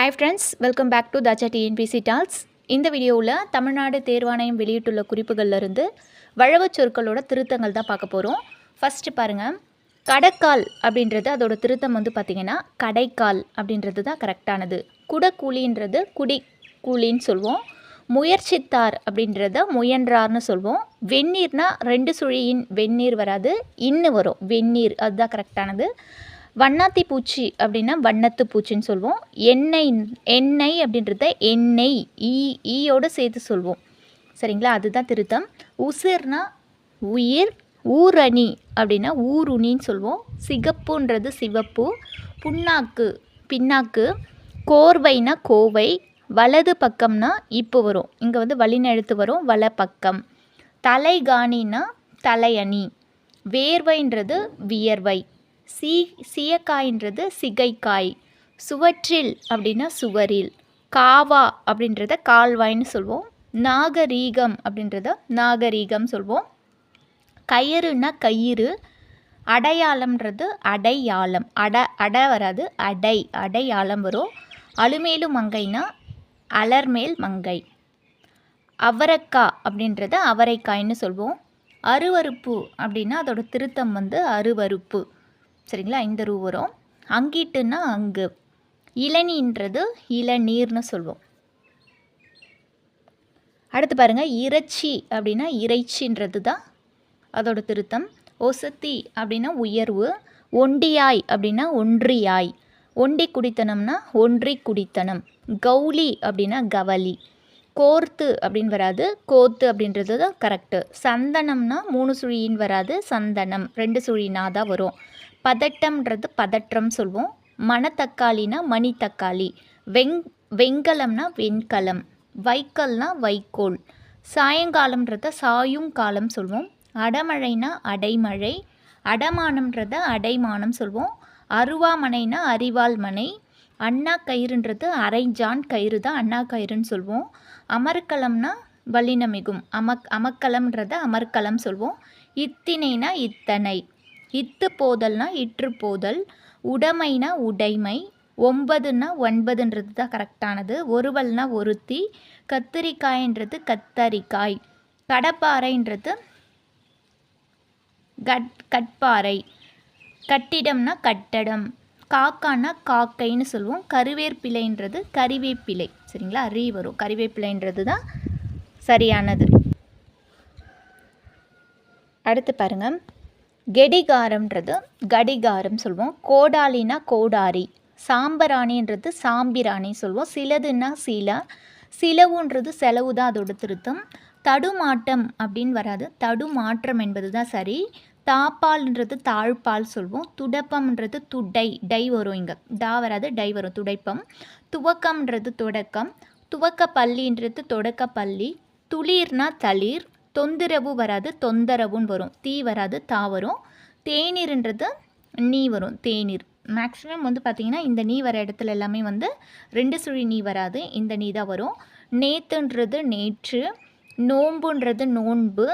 Hi friends welcome back to தாச்சா TNPSC dolls இந்த வீடியோவில் தமிழ்நாடு தேர்வாணையம் வெளியிட்டுள்ள குறிப்புகள்லேருந்து வழவு சொற்களோட திருத்தங்கள் தான் பார்க்க போகிறோம் ஃபஸ்ட்டு பாருங்கள் கடைக்கால் அப்படின்றது அதோட திருத்தம் வந்து பார்த்திங்கன்னா கடைக்கால் அப்படின்றது தான் கரெக்டானது குடக்கூலின்றது குடி கூலின்னு சொல்லுவோம் முயற்சித்தார் அப்படின்றத முயன்றார்னு சொல்வோம். வெந்நீர்னால் ரெண்டு சுழியின் வெந்நீர் வராது இன்னு வரும் வெந்நீர் அதுதான் கரெக்டானது வண்ணாத்தி பூச்சி அப்படின்னா வண்ணத்து பூச்சின்னு சொல்லுவோம் எண்ணெய் எண்ணெய் அப்படின்றத எண்ணெய் ஈ ஈயோடு சேர்த்து சொல்வோம். சரிங்களா? அதுதான் திருத்தம். உசிர்னா உயிர் ஊரணி அப்படின்னா ஊருணின்னு சொல்லுவோம் சிகப்புன்றது சிவப்பு. புண்ணாக்கு பின்னாக்கு. கோர்வைனா கோவை. வலது பக்கம்னா இப்போ வரும். இங்கே வந்து வழிநெழுத்து வரும். வல பக்கம். தலைகாணினா தலையணி. வேர்வைன்றது வியர்வை. சீ சீயக்காய்ன்றது சிகைக்காய். சுவற்றில் அப்படின்னா சுவரில். காவா அப்படின்றத கால்வாய்ன்னு சொல்வோம். நாகரீகம் அப்படின்றத நாகரீகம் சொல்வோம். கயிறுனா கயிறு. அடையாளம்ன்றது அடையாளம். அட அட வராது அடை அடையாளம் வரும். அலுமேலு மங்கைனா அலர்மேல் மங்கை. அவரைக்காய் அப்படின்றத அவரைக்காய்ன்னு சொல்வோம். அருவருப்பு அப்படின்னா அதோட திருத்தம் வந்து அருவருப்பு. சரிங்களா? இந்த ரூ வரும். அங்கிட்டுன்னா அங்கு. இளநீன்றது இளநீர்னு சொல்வோம். அடுத்து பாருங்கள் இறைச்சி அப்படின்னா இறைச்சின்றது தான் அதோட திருத்தம். ஒசத்தி அப்படின்னா உயர்வு. ஒண்டியாய் அப்படின்னா ஒன்றியாய். ஒண்டி குடித்தனம்னா ஒன்றி குடித்தனம். கௌலி அப்படின்னா கவலி. கோர்த்து அப்படின்னு வராது. கோத்து அப்படின்றது தான் கரெக்டு சந்தனம்னா மூணு சுழியின் வராது. சந்தனம். ரெண்டு சுழினா தான் வரும். பதட்டம்ன்றது பதற்றம் சொல்வோம். மணத்தக்காளினா மணித்தக்காளி. வெங் வெங்கலம்னா வெண்கலம். வைக்கல்னா வைக்கோல். சாயங்காலம்ன்றத சாயும் காலம் சொல்வோம். அடமழைனா அடைமழை. அடமானம்ன்றத அடைமானம் சொல்வோம். அருவாமனைனா அரிவாள் மனை அண்ணா கயிறுன்றது அரைஞ்சான் கயிறு தான் அண்ணா கயிறுன்னு சொல்வோம். அமர்க்கலம்னா வல்லினமிகும். அமக் அமக்கலம்ன்றத அமர்க்கலம் சொல்வோம். இத்தினைனா இத்தனை. இத்து போதல்னா இற்று போதல் உடைமைனா உடைமை ஒன்பதுன்னா ஒன்பதுன்றது தான் கரெக்டானது ஒருவல்னா ஒருத்தி கத்திரிக்காய்ன்றது கத்தரிக்காய் கடப்பாறைன்றது கட் கட்பாறை கட்டிடம்னா கட்டடம் காக்கானா காக்கைன்னு சொல்லுவோம் கருவேப்பிலைன்றது கறிவேப்பிலை சரிங்களா? ரீ வரும் கறிவேப்பிலைன்றது தான் சரியானது. அடுத்து பாருங்கள் கெடிகாரம்ன்றது கடிகாரம் சொல்லுவோம் கோடாலினா கோடாரி. சாம்பராணின்றது சாம்பிராணி சொல்லுவோம் சிலதுன்னா சில. சிலவுன்றது செலவு தான் அதோட திருத்தம். தடுமாட்டம் அப்படின்னு வராது. தடுமாற்றம் என்பது தான் சரி. தாப்பால்ன்றது தாழ்பால் சொல்வோம். துடப்பம்ன்றது துடை. டை வரும் இங்கே. டா வராது டை வரும். துடைப்பம். துவக்கம்ன்றது தொடக்கம். துவக்க பள்ளின்றது தொடக்க பள்ளி துளிர்னா தளிர். தொந்தரவு வராது தொந்தரவுன்னு வரும். தீ வராது தா வரும். தேநீர்ன்றது நீ வரும் தேநீர். மேக்ஸிமம் வந்து பார்த்திங்கன்னா இந்த நீ வர இடத்துல எல்லாமே வந்து ரெண்டு சுழி நீ வராது இந்த நீ தான் வரும். நேத்துன்றது நேற்று நோம்புன்றது நோன்பு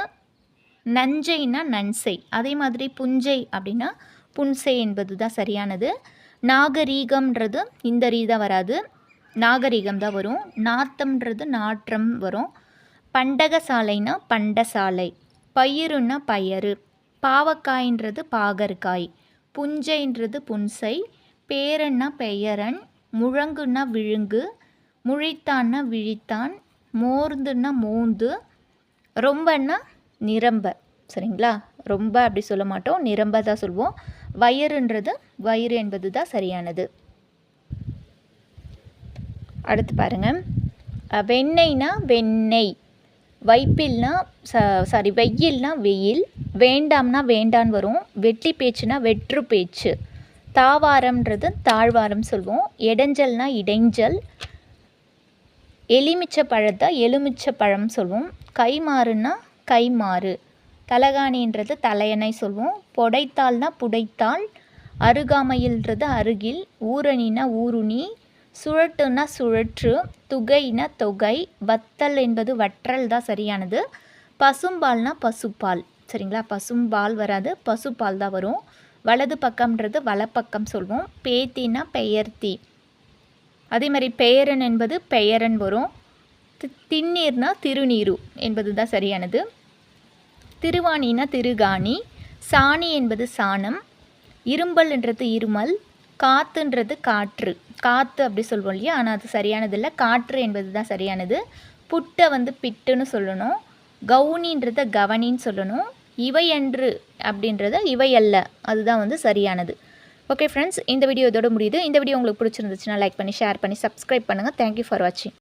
நஞ்சைனா நன்சை. அதே மாதிரி புஞ்சை அப்படின்னா புன்சை என்பது தான் சரியானது. நாகரீகம்ன்றது இந்த ரீதான் வராது நாகரீகம் தான் வரும். நாத்தம்ன்றது நாற்றம் வரும். பண்டகசாலைனா பண்டசாலை. பயிருன்னா பயறு. பாவக்காய்ன்றது பாகற்காய். புஞ்சைன்றது புன்சை. பேரன்னா பெயரன். முழங்குன்னா விழுங்கு. முழித்தான்னா விழித்தான். மோர்ந்துன்னா மோந்து. ரொம்பன்னா நிரம்ப. சரிங்களா? ரொம்ப அப்படி சொல்ல மாட்டோம். நிரம்ப தான் சொல்லுவோம் வயிறுன்றது வயிறு என்பது தான் சரியானது. அடுத்து பாருங்கள் வெண்ணெய்னா வெண்ணெய். வைப்பில்னா ச சாரி வெயில்னா வெயில் வேண்டாம்னா வேண்டான் வரும். வெட்டி பேச்சுனா வெற்று பேச்சு. தாவாரம்ன்றது தாழ்வாரம் சொல்லுவோம் இடைஞ்சல்னா இடைஞ்சல். எலுமிச்சை பழத்தை எலுமிச்சை பழம் சொல்லுவோம் கைமாறுனா கைமாறு. தலகாணின்றது தலையணை சொல்லுவோம் புடைத்தால்னா புடைத்தாள். அருகாமையில்ன்றது அருகில். ஊரணினா ஊருணி. சுழட்டுன்னா சுழற்று துகைனா தொகை வத்தல் என்பது வற்றல் தான் சரியானது. பசும்பால்னா பசுப்பால். சரிங்களா? பசும்பால் வராது பசுப்பால் தான் வரும். வலது பக்கம்ன்றது வலப்பக்கம் சொல்வோம். பேத்தினா பெயர்த்தி. அதே மாதிரி பெயரன் என்பது பெயரன் வரும். தி- திண்ணீர்னா திருநீரு என்பது தான் சரியானது. திருவாணினா திருகாணி. சாணி என்பது சாணம். இரும்பல்ன்றது இருமல். காத்துன்றது காற்று. காற்று அப்படி சொல்லுவோம் இல்லையா? ஆனால் அது சரியானது இல்லை காற்று என்பது தான் சரியானது. புட்டை வந்து பிட்டுன்னு சொல்லணும். கவுனின்றத கவனின்னு சொல்லணும். இவை என்று அப்படின்றத இவை அல்ல. அதுதான் வந்து சரியானது. ஓகே ஃப்ரெண்ட்ஸ் இந்த வீடியோ இதோட முடியுது. இந்த வீடியோ உங்களுக்கு பிடிச்சிருந்துச்சுன்னா லைக் பண்ணி ஷேர் பண்ணி சப்ஸ்கிரைப் பண்ணுங்கள் தேங்க்யூ ஃபார் வாட்சிங்